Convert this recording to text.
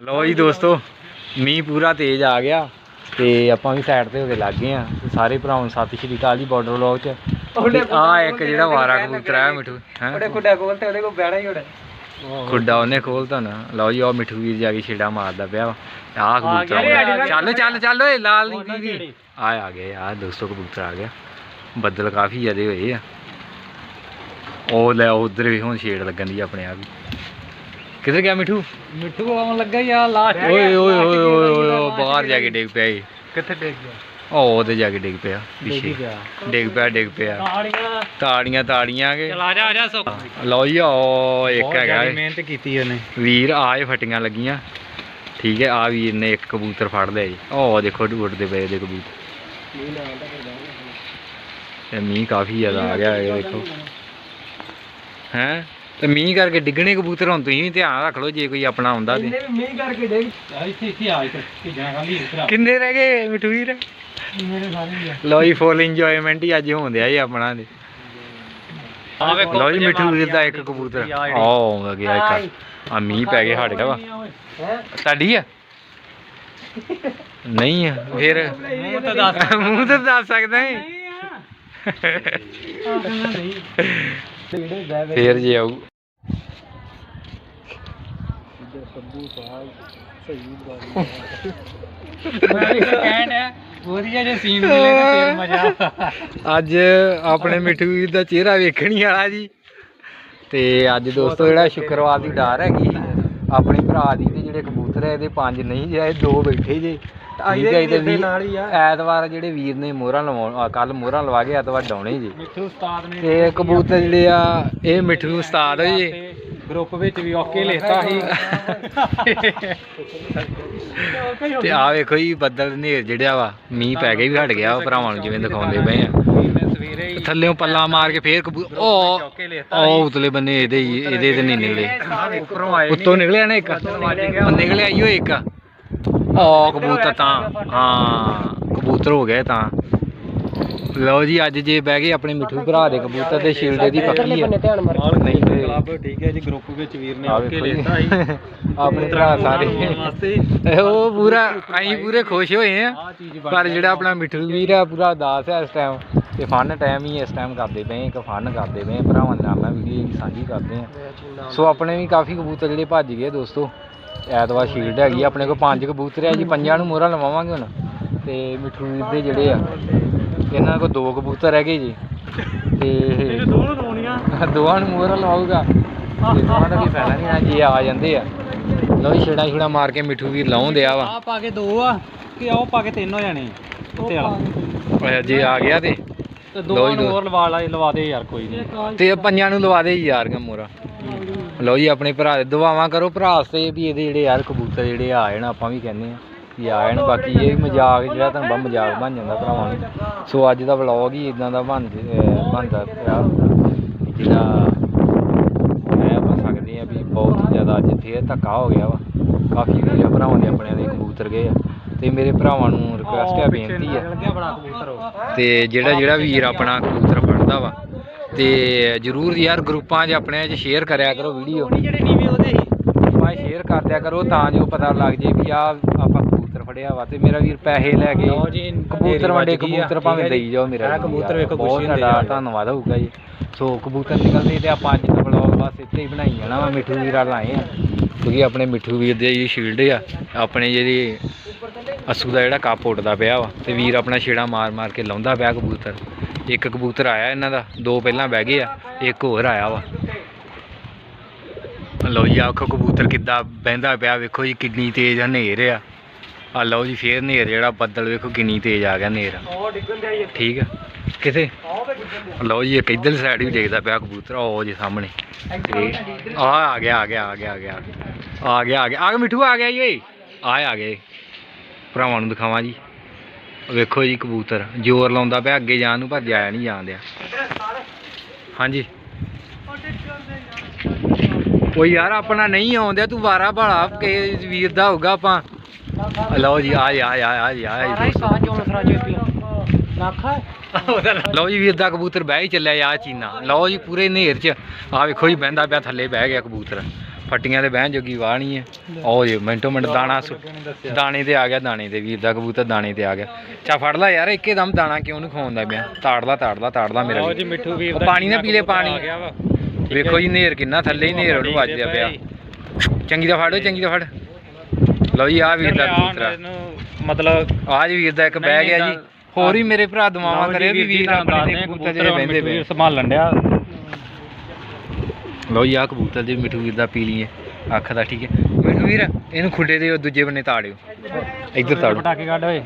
ਲੋ ਜੀ ਦੋਸਤੋ ਮੀਂਹ ਪੂਰਾ ਤੇਜ਼ ਆ ਗਿਆ ਤੇ ਆਪਾਂ ਵੀ ਸਾਈਡ ਤੇ ਹੋ ਕੇ ਲੱਗ ਗਏ ਆ ਸਾਰੇ ਭਰਾਵਾਂ ਨੂੰ ਸਤਿ ਸ਼੍ਰੀ ਅਕਾਲ ਜੀ ਬਾਰਡਰ ਵਲੌਗ ਚ। ਆ ਇੱਕ ਜਿਹੜਾ ਵਾਰਾ ਕਬੂਤਰ ਆ ਮਿੱਠੂ। ਉਹਦੇ ਹੈ? ਖੁੱਡਾ ਕੋਲ ਤੇ ਉਹਦੇ ਕੋਲ ਬਹਿਣਾ ਹੀ ਉਹਨੇ ਖੁੱਡਾ ਉਹਨੇ ਖੋਲਤਾ ਨਾ। ਲਓ ਜੀ ਉਹ ਮਿੱਠੂ ਵੀਰ ਜਾ ਕੇ ਛੇੜਾ ਮਾਰਦਾ ਪਿਆ ਕਬੂਤਰ ਆ। ਜੀ। ਚੱਲ ਚੱਲ ਚੱਲ ਓਏ ਲਾਲ ਜਿਹੜੇ। ਆ ਆ ਗਏ ਆ ਦੋਸਤੋ ਕਬੂਤਰ ਆ ਗਿਆ। ਬੱਦਲ ਕਾਫੀ ਜ਼ਿਆਦੇ ਹੋਏ ਆ। ਉਹ ਲੈ ਉਧਰ ਵੀ ਹੁਣ ਛੇੜ ਲੱਗਣ ਦੀ ਆਪਣੇ ਆਪ ਹੀ। ਕਿੱਧਰ ਗਿਆ ਮਿੱਠੂ? ਮਿੱਠੂ ਆਉਣ ਲੱਗਾ ਆ ਲਾਸਟ ਓਏ ਓਏ ਓਏ ਓਏ ਬਾਹਰ ਜਾ ਕੇ ਡਿੱਗ ਪਿਆ ਏ ਕਿੱਥੇ ਡਿੱਗ ਗਿਆ? ਉਹ ਉਹਦੇ ਜਾ ਕੇ ਡਿੱਗ ਪਿਆ ਪਿੱਛੇ। ਗਿਆ ਡਿੱਗ ਪਿਆ ਡਿੱਗ ਪਿਆ। ਤਾੜੀਆਂ। ਤਾੜੀਆਂ ਤਾੜੀਆਂ ਕੇ। ਚਲ ਆ ਜਾ ਆ ਜਾ ਸੁੱਕ ਲਓ ਜੀ ਉਹ ਇੱਕ ਹੈਗਾ ਏ। ਮਿਹਨਤ ਕੀਤੀ ਉਹਨੇ। ਵੀਰ ਆਏ ਫਟੀਆਂ ਲੱਗੀਆਂ। ਠੀਕ ਹੈ ਆ ਵੀਰ ਨੇ ਇੱਕ ਕਬੂਤਰ ਫੜ ਲਿਆ ਜੀ। ਉਹ ਦੇਖੋ ਉੱਡਦੇ ਪਏ ਦੇ ਕਬੂਤਰ। ਤੇ ਮੀਂਹ ਕਾਫੀ ਜ਼ਿਆਦਾ ਆ ਗਿਆ ਇਹ ਦੇਖੋ। ਹੈ? ਤੇ ਮੀਂਹ ਕਰਕੇ ਡਿੱਗਣੇ ਕਬੂਤਰ ਹੁਣ ਤੁਸੀਂ ਵੀ ਧਿਆਨ ਰੱਖ ਲਓ ਜੇ ਕੋਈ ਆਪਣਾ ਆਉਂਦਾ ਤੇ। ਵੀ ਮੀਂਹ ਕਰਕੇ ਡਿੱਗ ਇੱਥੇ ਇੱਥੇ ਆ ਇੱਥੇ ਭੇਜਣਾ ਖਾਲੀ ਇਧਰ ਕਿੰਨੇ ਰਹਿ ਗਏ ਮਿੱਠੂ ਵੀਰ ਮੇਰੇ ਸਾਰੇ ਲਓ ਜੀ ਫੁੱਲ ਇੰਜੋਇਮੈਂਟ ਹੀ ਅੱਜ ਹੋਣ ਦਿਆ ਜੀ ਆਪਣਾ ਦੇ ਆ ਵੇਖੋ ਲਓ ਜੀ ਮਿੱਠੂ ਵੀਰ ਦਾ ਇੱਕ ਕਬੂਤਰ। ਆ ਆਉਂਦਾ ਗਿਆ ਇੱਕ। ਆ ਮੀਂਹ ਪੈ ਗਿਆ ਸਾਡੇ ਵਾ। ਹੈ? ਤੁਹਾਡੀ ਆ? ਨਹੀਂ ਆ ਫਿਰ ਮੂੰਹ ਤੇ ਦੱਸ ਮੂੰਹ ਤੇ ਦੱਸ ਸਕਦਾ ਹੈ ਫੇਰ ਜੇ ਆਊ ਕਹਿਣ ਹੈ ਵਧੀਆ ਜੇ ਸੀਨ ਮਿਲੇ ਤਾਂ ਫੇਰ ਮਜ਼ਾ ਅੱਜ ਆਪਣੇ ਮਿੱਠੂ ਵੀਰ ਦਾ ਚਿਹਰਾ ਵੇਖਣੀ ਵਾਲਾ ਜੀ। ਤੇ ਅੱਜ ਦੋਸਤੋ ਜਿਹੜਾ ਸ਼ੁੱਕਰਵਾਰ ਦੀ ਡਾਰ ਹੈਗੀ ਆਪਣੇ ਭਰਾ ਦੀ ਤੇ ਜਿਹੜੇ ਕਬੂਤਰ ਹੈ ਇਹਦੇ ਪੰਜ ਨਹੀਂ ਜੇ ਦੋ ਬੈਠੇ ਜੇ। ਠੀਕ ਹੈ ਇਹਦੇ ਨਾਲ ਹੀ ਆ। ਐਤਵਾਰ ਜਿਹੜੇ ਵੀਰ ਨੇ ਮੋਹਰਾਂ ਲਵਾਉਣ ਕੱਲ ਮੋਹਰਾਂ ਲਵਾ ਕੇ ਐਤਵਾਰ ਡਾਉਣੇ ਜੀ। ਮਿੱਠੂ ਉਸਤਾਦ ਨੇ ਤੇ ਕਬੂਤਰ ਜਿਹੜੇ ਆ ਇਹ ਮਿੱਠੂ ਉਸਤਾਦ ਹੈ ਜੀ। ਗਰੁੱਪ ਵਿੱਚ ਵੀ ਓਕੇ ਲੈਤਾ ਸੀ। ਤੇ ਆ ਵੇਖੋ ਜੀ, ਬੱਦਲ ਹਨੇਰ ਜਿਹੜਾ ਵਾ। ਮੀਂਹ ਪੈ ਗਿਆ ਵੀ ਹਟ ਗਿਆ ਵਾ ਭਰਾਵਾਂ ਨੂੰ ਜਿਵੇਂ ਦਿਖਾਉਂਦੇ ਪਏ ਆ। ਥੱਲੇੋਂ ਪੱਲਾ ਮਾਰ ਕੇ ਫੇਰ ਉਹ ਓਕੇ ਲੈਤਾ ਉਹ ਉਤਲੇ ਬੰਨੇ ਇਹਦੇ ਇਹਦੇ ਤੇ ਨਹੀਂ ਨਿਕਲੇ। ਉੱਪਰੋਂ ਉੱਤੋਂ ਨਿਕਲਿਆ ਨਾ ਇੱਕ? ਉਹ ਨਿਕਲਿਆ ਈਓ ਇੱਕ। ਉਹ ਕਬੂਤਰ ਤਾਂ, ਹਾਂ, ਕਬੂਤਰ ਹੋ ਗਏ ਤਾਂ। ਲਓ ਜੀ ਅੱਜ ਜੇ ਬਹਿ ਗਏ ਆਪਣੇ ਮਿੱਠੂ ਭਰਾ ਦੇ ਕਬੂਤਰ ਤੇ ਸ਼ੀਲਡ ਦੀ ਪੱਕੀ ਹੈ ਨਹੀਂ ਤੇ ਕਲੱਬ ਠੀਕ ਹੈ ਜੀ ਗਰੁੱਪ ਵਿੱਚ ਵੀਰ ਨੇ ਆ ਓਕੇ। ਲੈਤਾ ਸੀ ਆਪਣੇ ਭਰਾ ਸਾਰੇ। ਉਹ ਪੂਰਾ ਅਸੀਂ ਪੂਰੇ ਖੁਸ਼ ਹੋਏ ਆ। ਪਰ ਜਿਹੜਾ ਆਪਣਾ ਮਿੱਠੂ ਵੀਰ ਆ ਪੂਰਾ ਉਦਾਸ ਹੈ ਇਸ ਟਾਈਮ ਤੇ ਫਨ ਟਾਈਮ ਹੀ ਇਸ ਟਾਈਮ ਕਰਦੇ ਪਏ ਇੱਕ ਫਨ ਕਰਦੇ ਪਏ ਭਰਾਵਾਂ ਨਾਲ ਮੈਂ ਵੀਡੀਓ ਜੀ ਸਾਂਝੀ ਕਰਦੇ ਆ। ਸੋ ਆਪਣੇ ਵੀ ਕਾਫੀ ਕਬੂਤਰ ਜਿਹੜੇ ਭੱਜ ਗਏ ਦੋਸਤੋ। ਐਤਵਾਰ ਸ਼ੀਲਡ ਹੈਗੀ ਆ, ਆਪਣੇ ਕੋਲ ਪੰਜ ਕਬੂਤਰ ਆ ਜੀ ਪੰਜਾਂ ਨੂੰ ਮੋਹਰਾਂ ਲਵਾਵਾਂਗੇ ਹੁਣ। ਤੇ ਮਿੱਠੂ ਵੀਰ ਦੇ ਜਿਹੜੇ ਆ। ਇਹਨਾਂ ਕੋਲ ਦੋ ਕਬੂਤਰ ਹੈਗੇ ਜੀ। ਤੇ ਦੋਨੋਂ ਦੋਣੀਆਂ ਦੋਵਾਂ ਨੂੰ ਮੋਹਰਾਂ ਲਵਾਊਗਾ ਤੇ ਦੋਵਾਂ ਦਾ ਵੀ ਫਾਇਦਾ ਨਹੀਂ ਆ ਜੇ ਆ ਜਾਂਦੇ ਆ। ਲਓ ਜੀ ਛੇੜਾ ਛੁੜਾ ਮਾਰ ਕੇ ਮਿੱਠੂ ਵੀਰ ਲਾਉਂਦੇ ਆ ਵਾ। ਆ ਪਾ ਕੇ ਦੋ ਆ ਕਿ ਆਹ ਪਾ ਕੇ ਤਿੰਨ ਹੋ ਜਾਣੇ। ਉੱਤੇ ਵਾਲਾ। ਓਏ ਜੇ ਆ ਗਿਆ ਤੇ। ਤੇ ਜੀ, ਨੂੰ। ਹੋਰ ਲਵਾ ਲਾ ਲਵਾ ਦੇ ਯਾਰ ਕੋਈ ਨਹੀਂ ਤੇ ਪੰਜਾਂ ਨੂੰ ਲਵਾ ਦੇ ਯਾਰ ਮੋਰਾ ਲਓ ਜੀ ਆਪਣੇ ਭਰਾ ਦੇ ਦੁਆਵਾਂ ਕਰੋ ਭਰਾ ਵਾਸਤੇ ਵੀ ਇਹਦੇ ਜਿਹੜੇ ਯਾਰ ਕਬੂਤਰ ਜਿਹੜੇ ਆ ਜਾਣ ਆਪਾਂ ਵੀ ਕਹਿੰਦੇ ਆ। ਵੀ ਆ ਜਾਣ ਬਾਕੀ ਇਹ ਮਜ਼ਾਕ ਜਿਹੜਾ ਤੁਹਾਨੂੰ ਬਾ ਮਜ਼ਾਕ ਬਣ ਜਾਂਦਾ ਭਰਾਵਾਂ ਨੂੰ। ਸੋ ਅੱਜ ਦਾ ਵਲੌਗ ਹੀ ਇਦਾਂ ਦਾ ਬਣ ਬਣਦਾ ਪਿਆ। ਜਿਹੜਾ ਕਹਿ ਆਪਾਂ ਸਕਦੇ ਆ ਵੀ ਬਹੁਤ ਜ਼ਿਆਦਾ ਅੱਜ ਫੇਰ ਧੱਕਾ ਹੋ ਗਿਆ ਵਾ। ਕਾਫੀ ਵੀਰ ਭਰਾਵਾਂ ਦੇ ਆਪਣੇ ਦੇ ਕਬੂਤਰ ਗਏ ਆ। ਤੇ ਮੇਰੇ ਭਰਾਵਾਂ ਨੂੰ ਰਿਕੁਐਸਟ ਹੈ ਬੇਨਤੀ ਉਹ ਤੇ ਜਿਹੜਾ ਜਿਹੜਾ ਵੀਰ ਆਪਣਾ ਕਬੂਤਰ ਫੜਦਾ ਵਾ ਤੇ ਜਰੂਰ ਯਾਰ ਗਰੁੱਪਾਂ 'ਚ ਆਪਣੇ 'ਚ ਸ਼ੇਅਰ ਕਰਿਆ ਕਰੋ ਵੀਡੀਓ। ਜਿਹੜੇ ਨੀਵੇਂ ਉਹਦੇ ਭਾਈ ਸ਼ੇਅਰ ਕਰ ਦਿਆ ਕਰੋ ਤਾਂ ਜੋ ਪਤਾ ਲੱਗ ਜੇ ਵੀ ਆ ਆਪਾਂ ਫੜਿਆ ਵਾ ਤੇ ਮੇਰਾ ਵੀਰ ਪੈਸੇ ਲੈ ਕੇ ਲਓ ਜੀ, ਕਬੂਤਰ ਵੰਡੇ ਵੱਜ ਗਈ ਆ, ਕਬੂਤਰ ਭਾਵੇਂ ਠੀਕ ਹੈ ਜੀ। ਦੇਈ ਜਾਓ ਮੇਰਾ ਵੀਰ ਕਬੂਤਰ ਯਾਰ, ਵੇਖੋ ਬਹੁਤ ਖੁਸ਼ੀ ਹੁੰਦੀ ਤੁਹਾਡਾ ਆ। ਧੰਨਵਾਦ ਹੋਊਗਾ ਜੀ। ਸੋ ਕਬੂਤਰ ਨਿਕਲਦੇ ਤੇ ਆਪਾਂ ਅੱਜ ਦਾ ਵਲੌਗ ਬਸ ਇੱਥੇ ਹੀ ਬਣਾਈ ਜਾਣਾ ਵਾ ਮਿੱਠੂ ਵੀਰ ਵਾਲ ਆਏ ਆ। ਕਿਉਂਕਿ ਆਪਣੇ ਮਿੱਠੂ ਵੀਰ ਦੇ ਜੀ ਸ਼ੀਲਡ ਆ ਆਪਣੇ ਜਿਹੜੀ ਅਸੂ ਦਾ ਜਿਹੜਾ ਕੱਪ ਉੱਡਦਾ ਪਿਆ ਵਾ ਤੇ ਵੀਰ ਆਪਣਾ ਛੇੜਾ ਮਾਰ ਮਾਰ ਕੇ ਲਾਉਂਦਾ ਪਿਆ ਕਬੂਤਰ। ਇੱਕ ਕਬੂਤਰ ਆਇਆ ਇਹਨਾਂ ਦਾ ਦੋ ਪਹਿਲਾਂ ਬਹਿ ਗਏ ਆ ਇੱਕ ਹੋਰ ਆਇਆ ਵਾ। ਲਓ ਜੀ ਆਖੋ ਕਬੂਤਰ ਕਿੱਦਾਂ ਬਹਿੰਦਾ ਪਿਆ ਵੇਖੋ ਜੀ ਕਿੰਨੀ ਤੇਜ਼ ਹਨੇਰ ਆ। ਆ ਲਓ ਜੀ, ਫੇਰ ਹਨੇਰ ਜਿਹੜਾ ਬੱਦਲ ਵੇਖੋ ਕਿੰਨੀ ਤੇਜ਼ ਆ ਗਿਆ ਹਨੇਰ ਠੀਕ ਆ? ਕਿਥੇ? ਲਓ ਜੀ, ਇੱਕ ਇੱਧਰ ਸਾਈਡ ਵੀ ਦੇਖਦਾ ਪਿਆ ਕਬੂਤਰ ਉਹ ਜੀ ਸਾਹਮਣੇ। ਆ ਆ ਗਿਆ ਆ ਗਿਆ ਆ ਗਿਆ ਆ ਗਿਆ ਆ ਗਿਆ। ਆ ਗਿਆ, ਆ ਮਿੱਠੂ, ਆ ਗਿਆ ਜੀ, ਓਏ। ਆ ਆ ਗਏ। ਭਰਾਵਾਂ ਨੂੰ ਦਿਖਾਵਾਂ ਜੀ। ਵੇਖੋ ਜੀ ਕਬੂਤਰ, ਜ਼ੋਰ ਲਾਉਂਦਾ ਪਿਆ, ਅੱਗੇ ਜਾਣ ਨੂੰ ਪਰ ਜਾਇਆ ਨਹੀਂ ਜਾਣ ਦਿਆ। ਹਾਂਜੀ। ਉਹ ਯਾਰ, ਆਪਣਾ ਨਹੀਂ ਆਉਂਦਿਆ, ਤੂੰ ਵਾਰਾ ਭਾਲਾ ਕੇ ਵੀਰ ਦਾ ਹੋਊਗਾ ਆਪਾਂ। ਲਓ ਜੀ ਆ ਜਾ ਆ ਜਾ ਆ ਜਾ ਆ ਸਾਰਾ ਹੀ ਸਾਹ ਚੋਣ ਸਰਾ ਚੇਪੀ ਨਾਖਾ ਲਓ। ਜੀ ਵੀਰ ਦਾ ਕਬੂਤਰ ਬਹਿ ਹੀ ਚੱਲਿਆ ਆ ਚੀਨਾ। ਲਓ ਜੀ ਪੂਰੇ ਨੇਰ ਚ। ਆ ਵੇਖੋ ਜੀ ਬਹਿੰਦਾ ਪਿਆ ਥੱਲੇ ਬਹਿ ਗਿਆ ਕਬੂਤਰ। ਫੱਟੀਆਂ ਤੇ ਬਹਿਣ ਜੋਗੀ ਵਾਹ ਨਹੀਂ ਹੈ। ਉਹ ਜੇ ਮਿੰਟੋ ਮਿੰਟ ਦਾਣਾ ਦਾਣੇ ਤੇ ਆ ਗਿਆ ਦਾਣੇ ਤੇ ਵੀਰ ਦਾ ਕਬੂਤਰ ਦਾਣੇ ਤੇ ਆ ਗਿਆ। ਚਾ ਫੜ ਲੈ ਯਾਰ ਇੱਕੇ ਦਮ ਦਾਣਾ ਕਿਉਂ ਨਹੀਂ ਖਵਾਉਂਦਾ ਪਿਆ? ਤਾੜਦਾ ਤਾੜਦਾ ਤਾੜਦਾ ਮੇਰਾ ਲਓ। ਜੀ ਮਿੱਠੂ ਵੀਰ ਦਾ ਪਾਣੀ ਨਾ ਕਿੰਨਾ ਪੀ ਲੈ, ਕਬੂਤਰ ਪਾਣੀ। ਵੇਖੋ ਜੀ ਨੇਰ ਕਿੰਨਾ ਥੱਲੇ ਹੀ ਨੇਰ ਉਹਨੂੰ ਵੱਜਦਾ ਪਿਆ। ਚੰਗੀ ਦਾ ਫੜੋ ਚੰਗੀ ਦਾ ਫੜ। ਲਓ ਜੀ ਆ ਵੀਰ ਦਾ ਕਬੂਤਰ ਮਤਲਬ ਆਜ ਵੀਰ ਦਾ ਇੱਕ ਬਹਿ ਗਿਆ ਜੀ। ਹੋਰ ਵੀ ਮੇਰੇ ਭਰਾ ਦੁਆਵਾਂ ਕਰੇ ਵੀ ਵੀਰ ਆਪਣੇ ਆ, ਕਬੂਤਰ ਜਿਹੜੇ ਬਹਿੰਦੇ ਪਏ ਸੰਭਾਲਣ ਡਿਆ ਲਓ ਜੀ ਆ ਕਬੂਤਰ ਜੀ ਮਿੱਠੂ ਵੀਰ ਦਾ ਪੀ ਲਈਏ ਅੱਖ ਦਾ ਠੀਕ ਹੈ। ਮਿੱਠੂ ਵੀਰ ਇਹਨੂੰ ਖੁੱਡੇ ਦੇ ਦੂਜੇ ਬੰਨੇ ਤਾੜਿਓ। ਇੱਧਰ ਤਾੜੋ। ਪਟਾਕੇ ਕੱਢ ਓਏ।